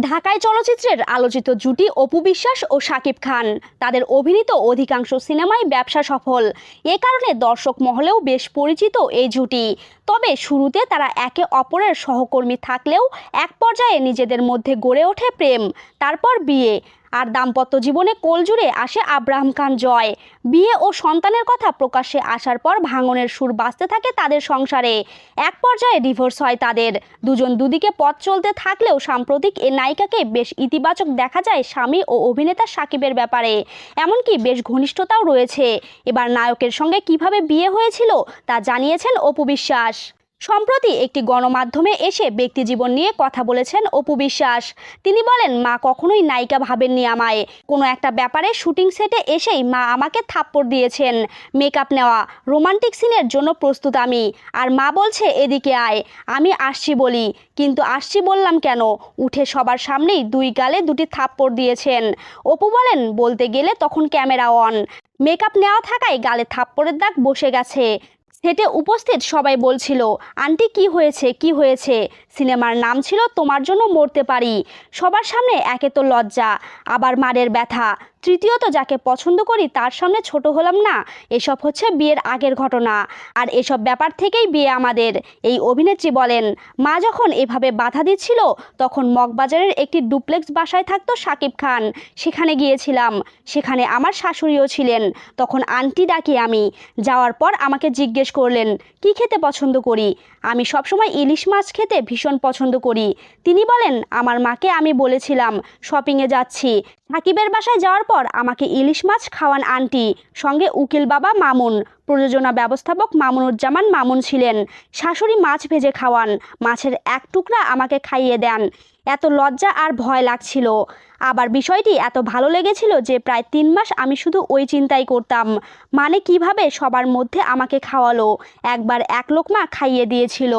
ঢাকায় চলচ্চিত্রের আলোচিত জুটি অপু বিশ্বাস ও শাকিব খান। তাদের অভিনীত অধিকাংশ সিনেমাই ব্যবসা সফল। এ কারণে দর্শক মহলেও বেশ পরিচিত এই জুটি। তবে শুরুতে তারা একে অপরের সহকর্মী থাকলেও এক পর্যায়ে নিজেদের মধ্যে গড়ে ওঠে প্রেম। তারপর বিয়ে। আর দাম্পত্য জীবনে কোলজুড়ে আসে আব্রাহাম খান জয়। বিয়ে ও সন্তানের কথা প্রকাশ্যে আসার পর ভাঙনের সুর বাঁচতে থাকে তাদের সংসারে। এক পর্যায়ে ডিভোর্স হয় তাদের। দুজন দুদিকে পথ চলতে থাকলেও সাম্প্রতিক এ নায়িকাকে বেশ ইতিবাচক দেখা যায় স্বামী ও অভিনেতা সাকিবের ব্যাপারে। এমনকি বেশ ঘনিষ্ঠতাও রয়েছে। এবার নায়কের সঙ্গে কীভাবে বিয়ে হয়েছিল তা জানিয়েছেন অপু বিশ্বাস। সম্প্রতি একটি গণমাধ্যমে এসে ব্যক্তিজীবন নিয়ে কথা বলেছেন অপু বিশ্বাস। তিনি বলেন, মা কখনোই নায়িকা ভাবেননি আমায়। কোনো একটা ব্যাপারে শুটিং সেটে এসেই মা আমাকে থাপ্পড় দিয়েছেন। মেকআপ নেওয়া, রোমান্টিক সিনের জন্য প্রস্তুত আমি। আর মা বলছে, এদিকে আয়, আমি আসছি বলি। কিন্তু আসছি বললাম কেন? উঠে সবার সামনেই দুই গালে দুটি থাপ্পড় দিয়েছেন। অপু বলেন, বলতে গেলে তখন ক্যামেরা অন। মেকআপ নেওয়া থাকায় গালে থাপ্পড়ের দাগ বসে গেছে। সেটে উপস্থিত সবাই বলছিল, আন্টি, কি হয়েছে? কি হয়েছে? সিনেমার নাম ছিল তোমার জন্য মরতে পারি। সবার সামনে একে তো লজ্জা, আবার মারের ব্যথা। তৃতীয়ত যাকে পছন্দ করি তার সামনে ছোট হলাম না, এসব হচ্ছে বিয়ের আগের ঘটনা। আর এসব ব্যাপার থেকেই বিয়ে আমাদের। এই অভিনেত্রী বলেন, মা যখন এভাবে বাধা দিচ্ছিল, তখন মগবাজারের একটি ডুপ্লেক্স বাসায় থাকতো সাকিব খান। সেখানে গিয়েছিলাম। সেখানে আমার শাশুড়িও ছিলেন। তখন আন্টি ডাকি আমি। যাওয়ার পর আমাকে জিজ্ঞেস করলেন, কি খেতে পছন্দ করি? আমি সবসময় ইলিশ মাছ খেতে ভীষণ পছন্দ করি। তিনি বলেন, আমার মাকে আমি বলেছিলাম শপিংয়ে যাচ্ছি। সাকিবের বাসায় যাওয়ার পর আমাকে ইলিশ মাছ খাওয়ান আন্টি, সঙ্গে উকিল বাবা মামুন, প্রযোজনা ব্যবস্থাপক মামুনুজ্জামান মামুন ছিলেন। শাশুড়ি মাছ ভেজে খাওয়ান, মাছের এক টুকরা আমাকে খাইয়ে দেন। এত লজ্জা আর ভয় লাগছিল। আবার বিষয়টি এত ভালো লেগেছিল যে প্রায় তিন মাস আমি শুধু ওই চিন্তাই করতাম। মানে কীভাবে সবার মধ্যে আমাকে খাওয়ালো, একবার এক লোকমা খাইয়ে দিয়েছিল।